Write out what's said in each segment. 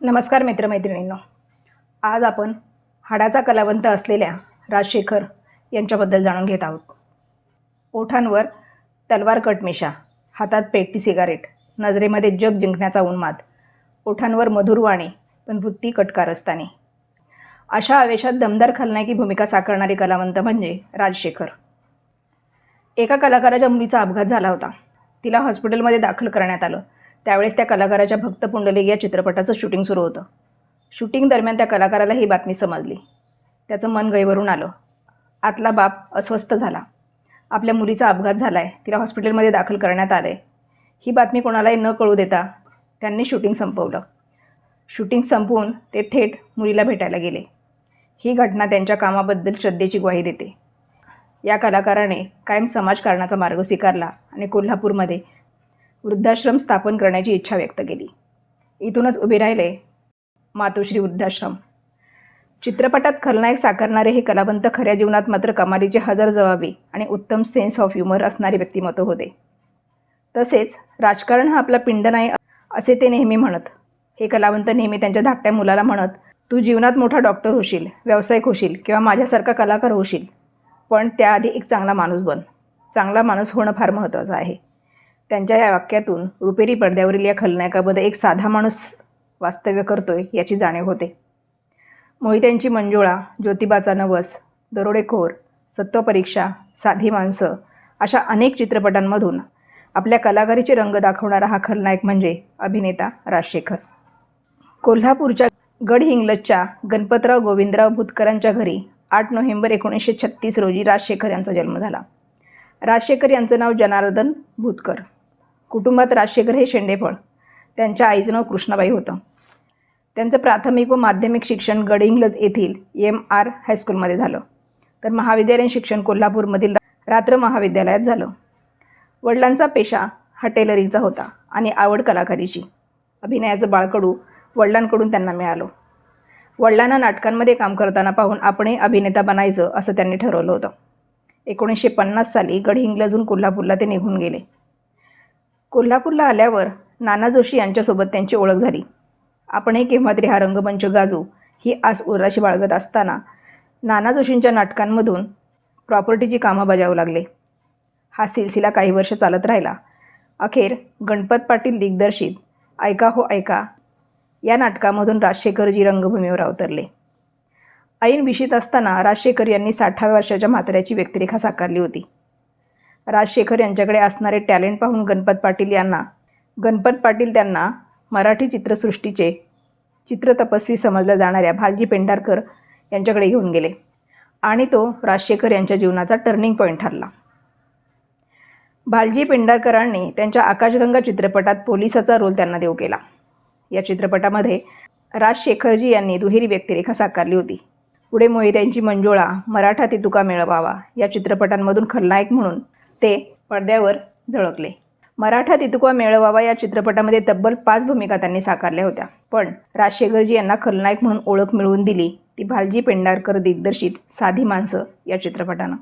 नमस्कार मित्रमैत्रिणींनो. आज आपण हाडाचा कलावंत असलेल्या राजशेखर यांच्याबद्दल जाणून घेत आहोत. ओठांवर तलवार कटमिशा हातात पेटी सिगारेट नजरेमध्ये जग जिंकण्याचा उन्माद ओठांवर मधुर वाणी पण वृत्ती कटकारस्थानी. अशा आवेशात दमदार खलनायकी भूमिका साकारणारी कलावंत म्हणजे राजशेखर. एका कलाकाराच्या मुलीचा अपघात झाला होता. तिला हॉस्पिटलमध्ये दाखल करण्यात आलं. त्यावेळेस त्या कलाकाराच्या भक्त पुंडलिक या चित्रपटाचं शूटिंग सुरू होतं. शूटिंग दरम्यान त्या कलाकाराला ही बातमी समजली. त्याचं मन गैवरून आलं. आतला बाप अस्वस्थ झाला. आपल्या मुलीचा अपघात झाला आहे तिला हॉस्पिटलमध्ये दाखल करण्यात आलं आहे ही बातमी कोणालाही न कळू देता त्यांनी शूटिंग संपवलं. शूटिंग संपवून ते थेट मुलीला भेटायला गेले. ही घटना त्यांच्या कामाबद्दल श्रद्धेची ग्वाही देते. या कलाकाराने कायम समाजकारणाचा मार्ग स्वीकारला आणि कोल्हापूरमध्ये वृद्धाश्रम स्थापन करण्याची इच्छा व्यक्त केली. इथूनच उभे राहिले मातोश्री वृद्धाश्रम. चित्रपटात खलनायक साकारणारे हे कलावंत खऱ्या जीवनात मात्र कमालीचे हजर जबाबी आणि उत्तम सेन्स ऑफ ह्युमर असणारे व्यक्तिमत्व होते. तसेच राजकारण हा आपला पिंड नाही असे ते नेहमी म्हणत. हे कलावंत नेहमी त्यांच्या धाकट्या मुलाला म्हणत तू जीवनात मोठा डॉक्टर होशील व्यावसायिक होशील किंवा माझ्यासारखा कलाकार होशील. पण त्याआधी एक चांगला माणूस बन. चांगला माणूस होणं फार महत्त्वाचं आहे. त्यांच्या या वाक्यातून रुपेरी पडद्यावरील या खलनायकामध्ये एक साधा माणूस वास्तव्य करतोय याची जाणीव होते. मोहित्यांची मंजुळा ज्योतिबाचा नवस दरोडेखोर सत्वपरीक्षा साधी माणसं अशा अनेक चित्रपटांमधून आपल्या कलाकारीचे रंग दाखवणारा हा खलनायक म्हणजे अभिनेता राजशेखर. कोल्हापूरच्या गडहिंग्लजच्या गणपतराव गोविंदराव भुतकरांच्या घरी आठ नोव्हेंबर एकोणीसशे छत्तीस रोजी राजशेखर यांचा जन्म झाला. राजशेखर यांचं नाव जनार्दन भुतकर. कुटुंबात राजशेखर हे शेंडेफळ. त्यांच्या आईचं नाव कृष्णाबाई होतं. त्यांचं प्राथमिक व माध्यमिक शिक्षण गडहिंग्लज येथील एम आर हायस्कूलमध्ये झालं. तर महाविद्यालयीन शिक्षण कोल्हापूरमधील रात्र महाविद्यालयात झालं. वडिलांचा पेशा हा टेलरिंगचा होता आणि आवड कलाकारीची. अभिनयाचं बाळकडू वडिलांकडून त्यांना मिळालं. वडिलांना नाटकांमध्ये काम करताना पाहून आपणही अभिनेता बनायचं असं त्यांनी ठरवलं होतं. एकोणीसशे पन्नास साली गडहिंग्लजून कोल्हापूरला ते निघून गेले. कोल्हापूरला आल्यावर नाना जोशी यांच्यासोबत त्यांची ओळख झाली. आपणही केव्हा तरी हा रंगमंच गाजू ही आस उर्राशी बाळगत असताना नाना जोशींच्या नाटकांमधून प्रॉपर्टीची कामं बजावू लागले. हा सिलसिला काही वर्ष चालत राहिला. अखेर गणपत पाटील दिग्दर्शित ऐका हो ऐका या नाटकामधून राजशेखरजी रंगभूमीवर अवतरले. ऐन विशीत असताना राजशेखर यांनी साठाव्या वर्षाच्या म्हाताऱ्याची व्यक्तिरेखा साकारली होती. राजशेखर यांच्याकडे असणारे टॅलेंट पाहून गणपत पाटील यांना गणपत पाटील त्यांना मराठी चित्रसृष्टीचे चित्रतपस्वी समजल्या जाणाऱ्या भालजी पेंढारकर यांच्याकडे घेऊन गेले आणि तो राजशेखर यांच्या जीवनाचा टर्निंग पॉईंट ठरला. भालजी पेंढारकरांनी त्यांच्या आकाशगंगा चित्रपटात पोलिसाचा रोल त्यांना देऊ केला. या चित्रपटामध्ये राजशेखरजी यांनी दुहेरी व्यक्तिरेखा साकारली होती. पुढे मोहित्यांची मंजुळा मराठा तितुका मिळवावा या चित्रपटांमधून खलनायक म्हणून ते पडद्यावर झळकले. मराठा तितुका मेळवावा या चित्रपटामध्ये तब्बल पाच भूमिका त्यांनी साकारल्या होत्या. पण राजशेखरजी यांना खलनायक म्हणून ओळख मिळवून दिली ती भालजी पेंढारकर दिग्दर्शित साधी माणसं या चित्रपटानं.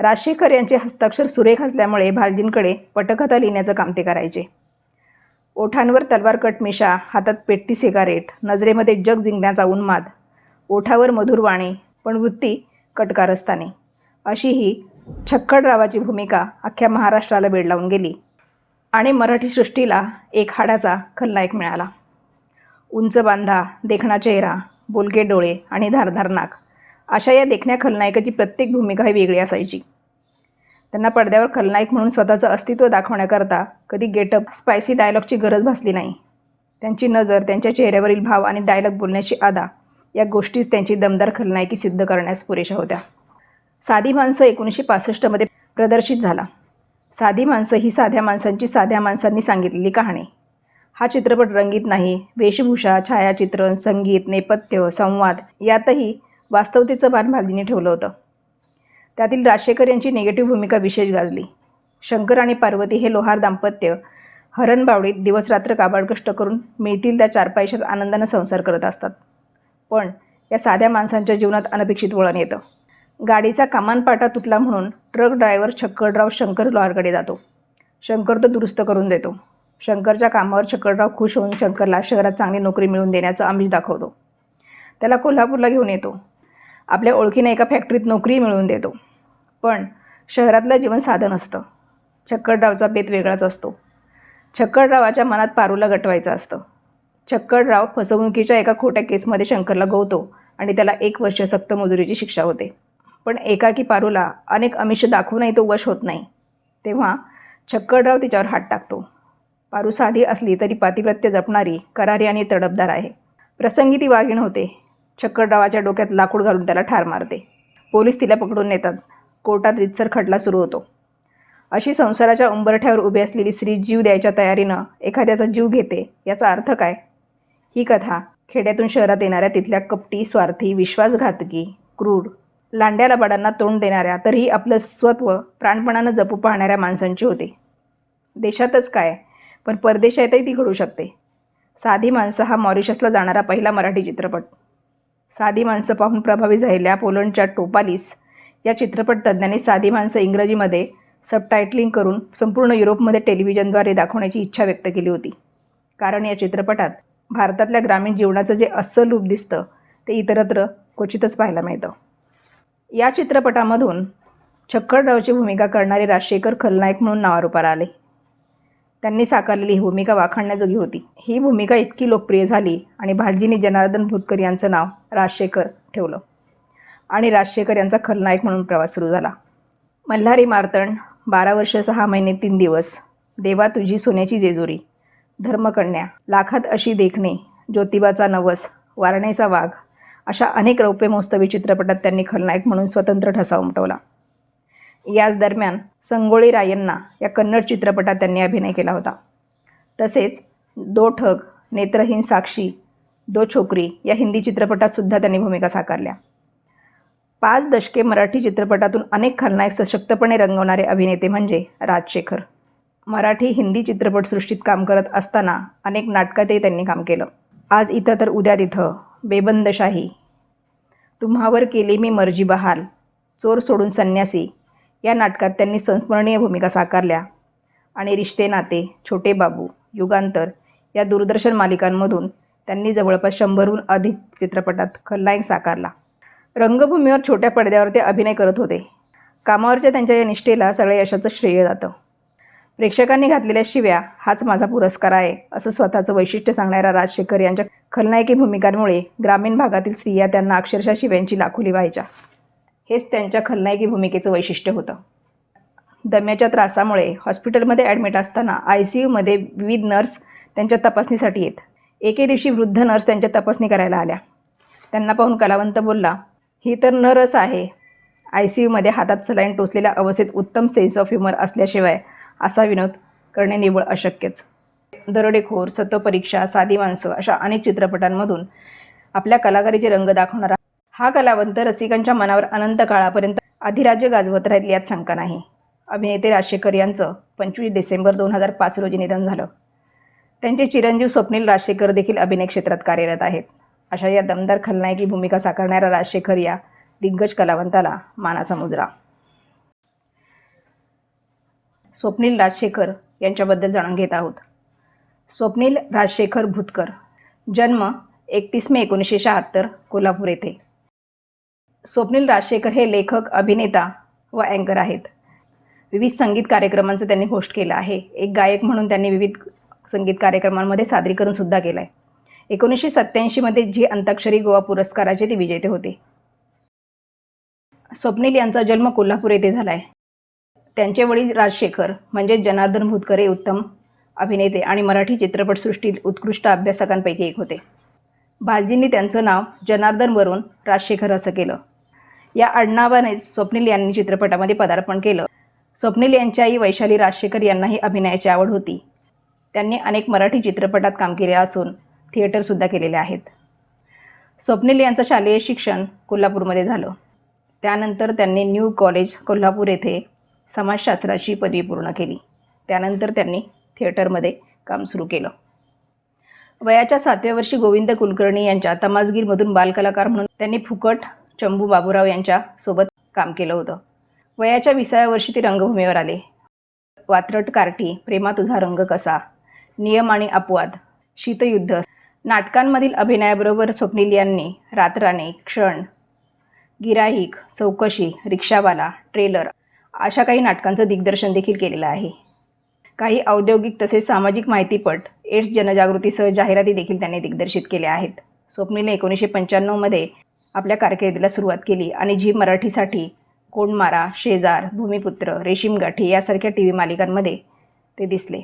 राजशेखर यांचे हस्ताक्षर सुरेख असल्यामुळे भालजींकडे पटकथा लिहिण्याचं काम ते करायचे. ओठांवर तलवार कट मिशा हातात पेट्टी सिगारेट नजरेमध्ये जग जिंकण्याचा उन्माद ओठावर मधुर वाणी पण वृत्ती कटकारस्थानी. अशी ही छक्कडरावाची भूमिका अख्ख्या महाराष्ट्राला बेड लावून गेली आणि मराठी सृष्टीला एक हाडाचा खलनायक मिळाला. उंच बांधा देखणा चेहरा बोलके डोळे आणि धारधार नाक अशा या देखण्या खलनायकाची प्रत्येक भूमिका ही वेगळी असायची. त्यांना पडद्यावर खलनायक म्हणून स्वतःचं अस्तित्व दाखवण्याकरता कधी गेटअप स्पायसी डायलॉगची गरज भासली नाही. त्यांची नजर त्यांच्या चेहऱ्यावरील भाव आणि डायलॉग बोलण्याची आदा या गोष्टीच त्यांची दमदार खलनायकी सिद्ध करण्यास पुरेशा होत्या. साधी माणसं एकोणीसशे पासष्टमध्ये प्रदर्शित झाला. साधी माणसं ही साध्या माणसांची साध्या माणसांनी सांगितलेली कहाणी. हा चित्रपट रंगीत नाही वेशभूषा छायाचित्रण संगीत नेपथ्य संवाद यातही वास्तवतेचं भान भालजीने ठेवलं होतं. त्यातील राजशेखर यांची निगेटिव्ह भूमिका विशेष गाजली. शंकर आणि पार्वती हे लोहार दाम्पत्य हरणबावडीत दिवसरात्र काबाड कष्ट करून मिळतील त्या चार पैशात आनंदानं संसार करत असतात. पण या साध्या माणसांच्या जीवनात अनपेक्षित वळण येतं. गाडीचा कमानपाटा तुटला म्हणून ट्रक ड्रायव्हर छक्करराव शंकर लोहारकडे जातो. शंकर तो दुरुस्त करून देतो. शंकरच्या कामावर छक्कडराव खुश होऊन शंकरला शहरात चांगली नोकरी मिळवून देण्याचं आमिष दाखवतो. त्याला कोल्हापूरला घेऊन येतो. आपल्या ओळखीने एका फॅक्टरीत नोकरी मिळवून देतो. पण शहरातलं जीवन साधन असतं छक्कडरावचा बेत वेगळाच असतो. छक्कडरावाच्या मनात पारूला गटवायचं असतं. छक्कडराव फसवणुकीच्या एका खोट्या केसमध्ये शंकरला गवतो आणि त्याला एक वर्ष सक्त मजुरीची शिक्षा होते. पण एकाकी पारूला अनेक अमिष दाखवूनही तो वश होत नाही. तेव्हा छक्कडराव तिच्यावर हात टाकतो. पारू साधी असली तरी पातिप्रत्य जपणारी करारी आणि तडपदार आहे. प्रसंगी ती वाघीण होते. छक्कडरावाच्या डोक्यात लाकूड घालून त्याला ठार मारते. पोलीस तिला पकडून नेतात. कोर्टात रितसर खटला सुरू होतो. अशी संसाराच्या उंबरठ्यावर उभी असलेली स्त्री जीव द्यायच्या तयारीनं एखाद्याचा जीव घेते याचा अर्थ काय? ही कथा खेड्यातून शहरात येणाऱ्या तिथल्या कपटी स्वार्थी विश्वासघातकी क्रूर लांड्या लबाडांना तोंड देणाऱ्या तरीही आपलं स्वत्व प्राणपणानं जपू पाहणाऱ्या माणसांची होती. देशातच काय? पण परदेशातही ती घडू शकते. साधी माणसं हा मॉरिशसला जाणारा पहिला मराठी चित्रपट. साधी माणसं पाहून प्रभावित झालेल्या पोलंडच्या टोपालिस या चित्रपट तज्ज्ञांनी साधी माणसं इंग्रजीमध्ये सबटायटलिंग करून संपूर्ण युरोपमध्ये टेलिव्हिजनद्वारे दाखवण्याची इच्छा व्यक्त केली होती. कारण या चित्रपटात भारतातल्या ग्रामीण जीवनाचं जे अस्सल रूप दिसतं ते इतरत्र क्वचितच पाहायला मिळतं. या चित्रपटामधून छक्कडरावची भूमिका करणारे राजशेखर खलनायक म्हणून नावारूपाला आले. त्यांनी साकारलेली ही भूमिका वाखाणण्याजोगी होती. ही भूमिका इतकी लोकप्रिय झाली आणि भालजींनी जनार्दन भूतकर यांचं नाव राजशेखर ठेवलं आणि राजशेखर यांचा खलनायक म्हणून प्रवास सुरू झाला. मल्हारी मार्तण बारा वर्ष सहा महिने तीन दिवस देवा तुझी सोन्याची जेजुरी धर्मकन्या लाखात अशी देखणे ज्योतिबाचा नवस वारणेचा वाघ अशा अनेक रौप्य महोत्सवी चित्रपटात त्यांनी खलनायक म्हणून स्वतंत्र ठसा उमटवला. याच दरम्यान संगोळी रायन्ना या कन्नड चित्रपटात त्यांनी अभिनय केला होता. तसेच दो ठग नेत्रहीन साक्षी दो छोकरी या हिंदी चित्रपटातसुद्धा त्यांनी भूमिका साकारल्या. पाच दशके मराठी चित्रपटातून अनेक खलनायक सशक्तपणे रंगवणारे अभिनेते म्हणजे राजशेखर. मराठी हिंदी चित्रपटसृष्टीत काम करत असताना अनेक नाटकातही त्यांनी काम केलं. आज इथं तर उद्या तिथं. बेबंदशाही. तुम्हावर केली मी मर्जी बहाल. चोर सोडून संन्यासी. या नाटकात त्यांनी संस्मरणीय भूमिका साकारल्या. आणि रिश्ते नाते छोटे बाबू युगांतर या दूरदर्शन मालिकांमधून त्यांनी जवळपास शंभरहून अधिक चित्रपटात खलनायक साकारला. रंगभूमीवर छोट्या पडद्यावर ते अभिनय करत होते. कामावरच्या त्यांच्या या निष्ठेला सगळ्या यशाचं श्रेय जातं. प्रेक्षकांनी घातलेल्या शिव्या हाच माझा पुरस्कार आहे असं स्वतःचं वैशिष्ट्य सांगणाऱ्या राजशेखर यांच्या खलनायकी भूमिकांमुळे ग्रामीण भागातील स्त्रिया त्यांना अक्षरशः शिव्यांची लाखोली व्हायच्या. हेच त्यांच्या खलनायकी भूमिकेचं वैशिष्ट्य होतं. दम्याच्या त्रासामुळे हॉस्पिटलमध्ये ॲडमिट असताना आय सी यूमध्ये विविध नर्स त्यांच्या तपासणीसाठी येत. एके दिवशी वृद्ध नर्स त्यांच्या तपासणी करायला आल्या. त्यांना पाहून कलावंत बोलला ही तर नरस आहे. आय सी यूमध्ये हातात सलाईन टोचलेल्या अवस्थेत उत्तम सेन्स ऑफ ह्युमर असल्याशिवाय असा विनोद करणे निव्वळ अशक्यच. दरोडेखोर सतपरीक्षा साधी माणसं अशा अनेक चित्रपटांमधून आपल्या कलाकारीचे रंग दाखवणारा हा कलावंत रसिकांच्या मनावर अनंत काळापर्यंत अधिराज्य गाजवत राहील यात शंका नाही. अभिनेते राजशेखर यांचं पंचवीस डिसेंबर दोन हजार पाच रोजी निधन झालं. त्यांचे चिरंजीव स्वप्नील राजशेखर देखील अभिनय क्षेत्रात कार्यरत आहेत. अशा या दमदार खलनायकी भूमिका साकारणाऱ्या राजशेखर या दिग्गज कलावंताला मानाचा मुजरा. स्वप्नील राजशेखर यांच्याबद्दल जाणून घेत आहोत. स्वप्नील राजशेखर भुतकर. जन्म एकतीस मे एकोणीसशे शहात्तर कोल्हापूर येथे. स्वप्नील राजशेखर हे लेखक अभिनेता व अँकर आहेत. विविध संगीत कार्यक्रमांचं त्यांनी होस्ट केलं आहे. एक गायक म्हणून त्यांनी विविध संगीत कार्यक्रमांमध्ये सादरीकरणसुद्धा केलं आहे एकोणीसशे सत्त्याऐंशीमध्ये जी अंताक्षरी गोवा पुरस्काराचे ते विजेते होते. स्वप्नील यांचा जन्म कोल्हापूर येथे झाला आहे त्यांचे वडील राजशेखर म्हणजे जनार्दन भुतकर हे उत्तम अभिनेते आणि मराठी चित्रपटसृष्टीत उत्कृष्ट अभ्यासकांपैकी एक होते. भालजींनी त्यांचं नाव जनार्दनवरून राजशेखर असं केलं. या आडनावानेच स्वप्नील यांनी चित्रपटामध्ये पदार्पण केलं. स्वप्नील यांच्या आई वैशाली राजशेखर यांनाही अभिनयाची आवड होती. त्यांनी अनेक मराठी चित्रपटात काम केले असून थिएटरसुद्धा केलेले आहेत. स्वप्नील यांचं शालेय शिक्षण कोल्हापूरमध्ये झालं. त्यानंतर त्यांनी न्यू कॉलेज कोल्हापूर येथे समाजशास्त्राची पदवी पूर्ण केली. त्यानंतर त्यांनी थिएटरमध्ये काम सुरू केलं. वयाच्या सातव्या वर्षी गोविंद कुलकर्णी यांच्या तमासगीरमधून बालकलाकार म्हणून त्यांनी फुकट चंबू बाबूराव यांच्यासोबत काम केलं होतं. वयाच्या विसाव्या वर्षी ते रंगभूमीवर आले. वात्रट कार्टी प्रेमा तुझा रंग कसा? नियम आणि अपवाद शीतयुद्ध नाटकांमधील अभिनयाबरोबर स्वप्नील यांनी रात्राने क्षण गिराईक चौकशी रिक्षावाला ट्रेलर अशा काही नाटकांचं दिग्दर्शन देखील केलेलं आहे. काही औद्योगिक तसेच सामाजिक माहितीपट एड्स जनजागृतीसह जाहिराती देखील त्यांनी दिग्दर्शित केल्या आहेत. स्वप्नीलने एकोणीसशे पंच्याण्णवमध्ये आपल्या कारकिर्दीला सुरुवात केली आणि झी मराठीसाठी कोंडमारा शेजार भूमिपुत्र रेशीम गाठी यासारख्या टी व्ही मालिकांमध्ये ते दिसले.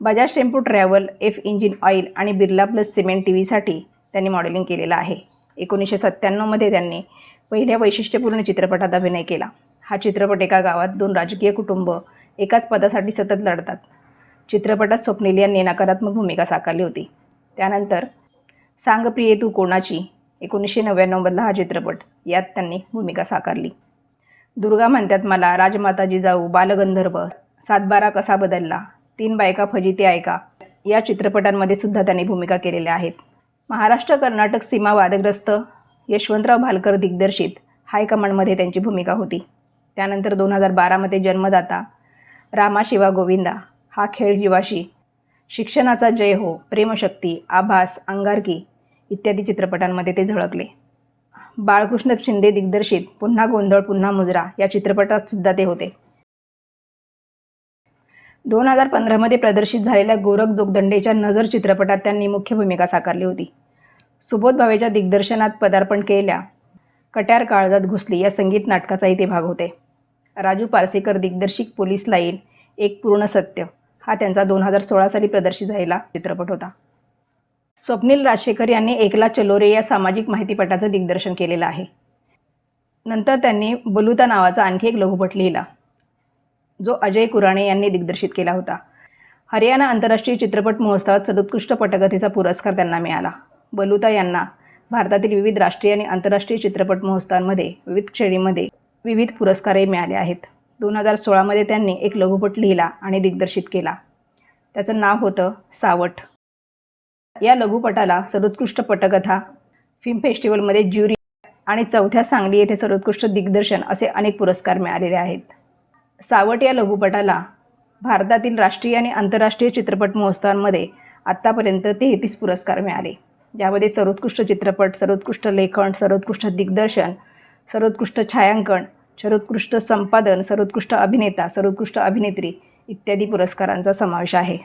Bajaj tempo travel F engine oil आणि बिर्ला प्लस सिमेंट टी व्हीसाठी त्यांनी मॉडेलिंग केलेलं आहे. एकोणीसशे सत्त्याण्णवमध्ये त्यांनी पहिल्या वैशिष्ट्यपूर्ण चित्रपटात अभिनय केला. हा चित्रपट एका गावात दोन राजकीय कुटुंब एकाच पदासाठी सतत लढतात. चित्रपटात स्वप्नील यांनी नकारात्मक भूमिका साकारली होती. त्यानंतर सांग प्रिये तू कोणाची? एकोणीसशे नव्याण्णवमधला हा चित्रपट यात त्यांनी भूमिका साकारली. दुर्गा म्हणतात मला राजमाता जिजाऊ बालगंधर्व सातबारा कसा बदलला तीन बायका फजिती ऐका. या चित्रपटांमध्ये सुद्धा त्यांनी भूमिका केलेल्या आहेत. महाराष्ट्र कर्नाटक सीमा वादग्रस्त यशवंतराव भालकर दिग्दर्शित हायकमांडमध्ये त्यांची भूमिका होती. त्यानंतर दोन हजार बारामध्ये जन्मदाता रामा शिवा गोविंदा हा खेळ जीवाशी. शिक्षणाचा जय हो प्रेमशक्ती आभास अंगारकी इत्यादी चित्रपटांमध्ये ते झळकले. बाळकृष्ण शिंदे दिग्दर्शित पुन्हा गोंधळ पुन्हा मुजरा या चित्रपटात सुद्धा ते होते. दोन हजार पंधरामध्ये प्रदर्शित झालेल्या गोरख जोगदंडेच्या नजर चित्रपटात त्यांनी मुख्य भूमिका साकारली होती. सुबोध भावेच्या दिग्दर्शनात पदार्पण केलेल्या कट्यार काळजात घुसली या संगीत नाटकाचाही ते भाग होते. राजू पारसेकर दिग्दर्शित पोलीस लाईन एक पूर्ण सत्य. हा त्यांचा दोन हजार सोळा साली प्रदर्शित झालेला चित्रपट होता. स्वप्नील राजशेखर यांनी एकला चलोरे या सामाजिक माहितीपटाचं दिग्दर्शन केलेलं आहे. नंतर त्यांनी बलुता नावाचा आणखी एक लघुपट लिहिला. जो अजय कुराणे यांनी दिग्दर्शित केला होता. हरियाणा आंतरराष्ट्रीय चित्रपट महोत्सवात सदोत्कृष्ट पटकथेचा पुरस्कार त्यांना मिळाला. बलुता यांना भारतातील विविध राष्ट्रीय आणि आंतरराष्ट्रीय चित्रपट महोत्सवांमध्ये विविध श्रेणीमध्ये विविध पुरस्कारही मिळाले आहेत. दोन हजार सोळामध्ये त्यांनी एक लघुपट लिहिला आणि दिग्दर्शित केला. त्याचं नाव होतं सावट. या लघुपटाला सर्वोत्कृष्ट पटकथा फिल्म फेस्टिवलमध्ये ज्युरी आणि चौथ्या सांगली येथे सर्वोत्कृष्ट दिग्दर्शन असे अनेक पुरस्कार मिळालेले आहेत. सावट या लघुपटाला भारतातील राष्ट्रीय आणि आंतरराष्ट्रीय चित्रपट महोत्सवांमध्ये आत्तापर्यंत तेहतीस पुरस्कार मिळाले ज्यामध्ये सर्वोत्कृष्ट चित्रपट सर्वोत्कृष्ट लेखन सर्वोत्कृष्ट दिग्दर्शन सर्वोत्कृष्ट छायांकन सर्वोत्कृष्ट संपादन सर्वोत्कृष्ट अभिनेता सर्वोत्कृष्ट अभिनेत्री इत्यादी पुरस्कारांचा समावेश आहे.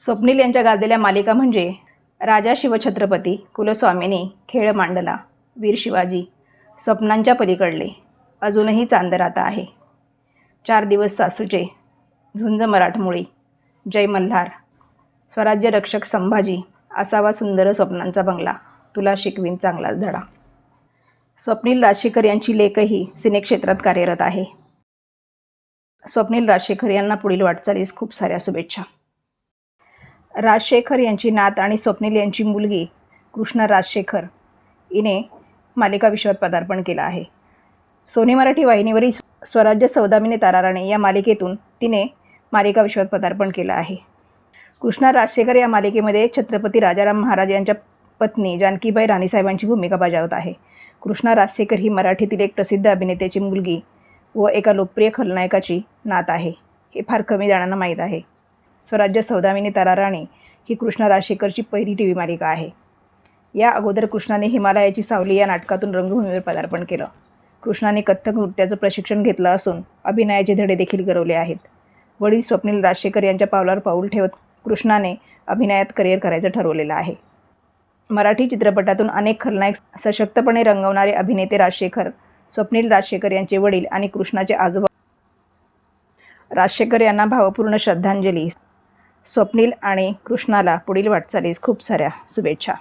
स्वप्नील यांच्या गाजलेल्या मालिका म्हणजे राजा शिवछत्रपती कुलस्वामिनी खेळ मांडला वीर शिवाजी स्वप्नांच्या पलीकडले अजूनही चांदराता आहे. चार दिवस सासूचे झुंज मराठमोळी जय मल्हार स्वराज्य रक्षक संभाजी असावा सुंदर स्वप्नांचा बंगला तुला शिकवीन चांगलाच धडा. स्वप्नील राजशेखर यांची लेखही सिनेक्षेत्रात कार्यरत आहे. स्वप्नील राजशेखर यांना पुढील वाटचालीस खूप साऱ्या शुभेच्छा. राजशेखर यांची नात आणि स्वप्नील यांची मुलगी कृष्णा राजशेखर हिने मालिका विश्वात पदार्पण केलं आहे. सोनी मराठी वाहिनीवरील स्वराज्य सौदामिनी ताराराणे या मालिकेतून तिने मालिका विश्वात पदार्पण केलं आहे. कृष्णा राजशेखर या मालिकेमध्ये छत्रपती राजाराम महाराज यांच्या पत्नी जानकीबाई राणीसाहेबांची भूमिका बजावत आहे. कृष्णा राजशेखर ही मराठीतील एक प्रसिद्ध अभिनेत्याची मुलगी व एका लोकप्रिय खलनायकाची नात आहे. हे फार कमी जणांना माहीत आहे. स्वराज्य सौदामिनी ताराराणी ही कृष्णा राजशेखरची पहिली टी व्ही मालिका आहे. या अगोदर कृष्णाने हिमालयाची सावली या नाटकातून रंगभूमीवर पदार्पण केलं. कृष्णाने कथ्थक नृत्याचं प्रशिक्षण घेतलं असून अभिनयाचे धडे देखील गरवले आहेत. वडील स्वप्नील राजशेखर यांच्या पावलावर पाऊल ठेवत कृष्णाने अभिनयात करिअर करायचं ठरवलेलं आहे. मराठी चित्रपटातून अनेक खलनायक सशक्तपणे रंगवणारे अभिनेते राजशेखर स्वप्नील राजशेखर यांचे वडील आणि कृष्णाचे आजोबा. राजशेखर यांना भावपूर्ण श्रद्धांजली. स्वप्नील आणि कृष्णाला पुढील वाटचालीस खूप साऱ्या शुभेच्छा.